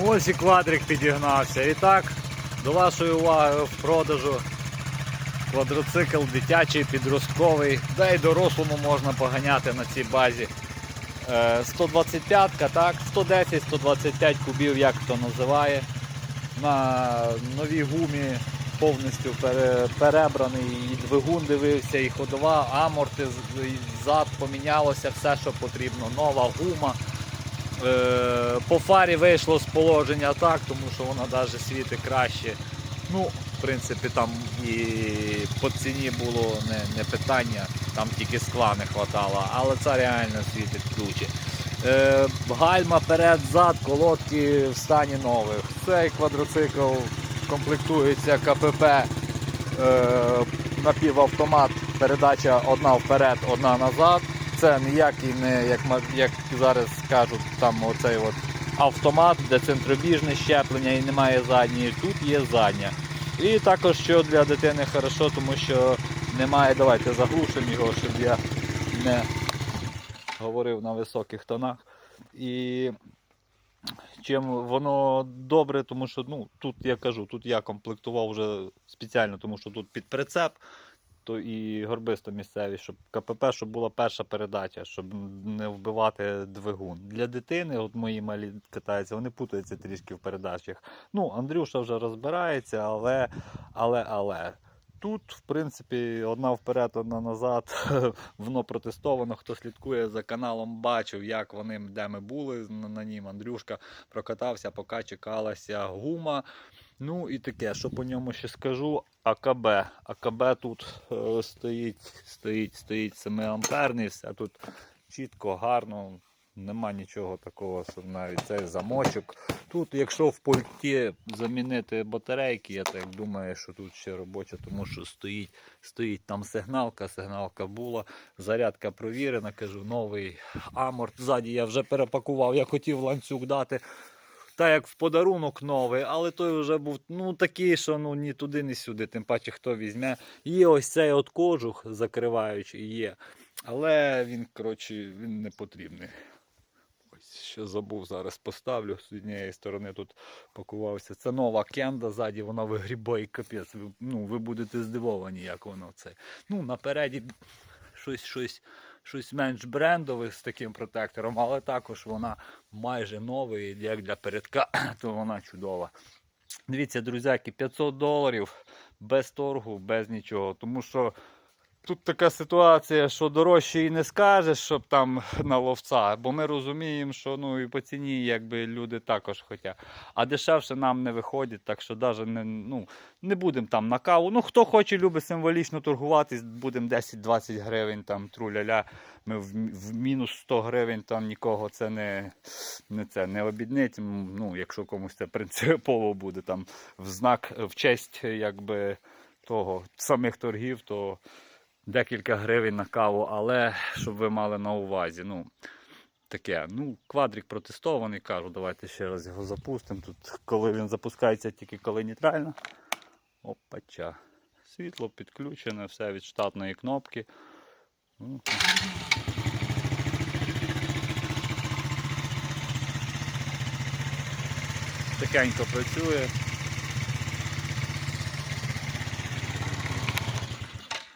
Ось і квадрик підігнався. І так, до вашої уваги в продажу квадроцикл дитячий, підростковий, да й дорослому можна поганяти на цій базі. Е, 125-ка, так, 110-125 кубів, як хто називає. На новій гумі повністю перебраний і двигун дивився, і ходова, аморти, і зад помінялося все, що потрібно. Нова гума. Е, По фарі вийшло з положення так, тому що вона навіть світить краще. Ну, в принципі, там і по ціні було не, не питання, там тільки скла не хватало, але це реально світить круче. Е, гальма перед-зад, колодки в стані нових. Цей квадроцикл комплектується КПП е, напівавтомат, передача одна вперед, одна назад. Це ніякий не, як, як зараз кажуть, там оцей от автомат, де центробіжне щеплення і немає задньої. Тут є задня. І також що для дитини хорошо, тому що немає, давайте заглушимо його, щоб я не говорив на високих тонах. І чим воно добре, тому що ну, тут я кажу, тут я комплектував вже спеціально, тому що тут під прицеп, то і горбисто місцевість, щоб КПП, щоб була перша передача, щоб не вбивати двигун. Для дитини, от мої малі катаються, вони путаються трішки в передачах. Ну, Андрюша вже розбирається, але, але, але. Тут, в принципі, одна вперед, одна назад. Воно протестовано. Хто слідкує за каналом, бачив, як вони, де ми були на, нім. Андрюшка прокатався, поки чекалася гума. Ну і таке, що по ньому ще скажу. АКБ. АКБ тут е, стоїть, стоїть, стоїть 7 амперний, все тут чітко, гарно. Нема нічого такого, навіть цей замочок. Тут, якщо в пульті замінити батарейки, я так думаю, що тут ще робоча, тому що стоїть, стоїть там сигналка, сигналка була, зарядка провірена, кажу, новий аморт. Ззаді я вже перепакував, я хотів ланцюг дати. Та як в подарунок новий, але той вже був ну, такий, що ну, ні туди, ні сюди, тим паче хто візьме. Є ось цей от кожух закриваючий, є. Але він, коротше, він не потрібний. Ще забув, зараз поставлю з однієї сторони тут пакувався. Це нова кенда, ззаді вона вигрібає капець. Ви, ну, ви будете здивовані, як воно це. Ну, напереді щось, щось, щось менш брендове з таким протектором, але також вона майже нова, як для передка, то вона чудова. Дивіться, друзяки, 500 доларів без торгу, без нічого. Тому що тут така ситуація, що дорожче і не скажеш, щоб там на ловця, бо ми розуміємо, що ну і по ціні якби люди також хочуть. А дешевше нам не виходить, так що навіть не, ну, не будемо там на каву. Ну, хто хоче, любить символічно торгуватись, будемо 10-20 гривень там труляля. Ми в, в мінус 100 гривень там нікого це не, не, це, не обіднить. Ну, якщо комусь це принципово буде там в знак, в честь якби того самих торгів, то декілька гривень на каву, але щоб ви мали на увазі. Ну, таке. Ну, квадрик протестований, кажу, давайте ще раз його запустимо. Тут, коли він запускається, тільки коли нейтрально. Опача. Світло підключене, все від штатної кнопки. Ну, Тихенько працює.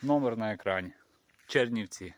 Номер на екрані. Чернівці.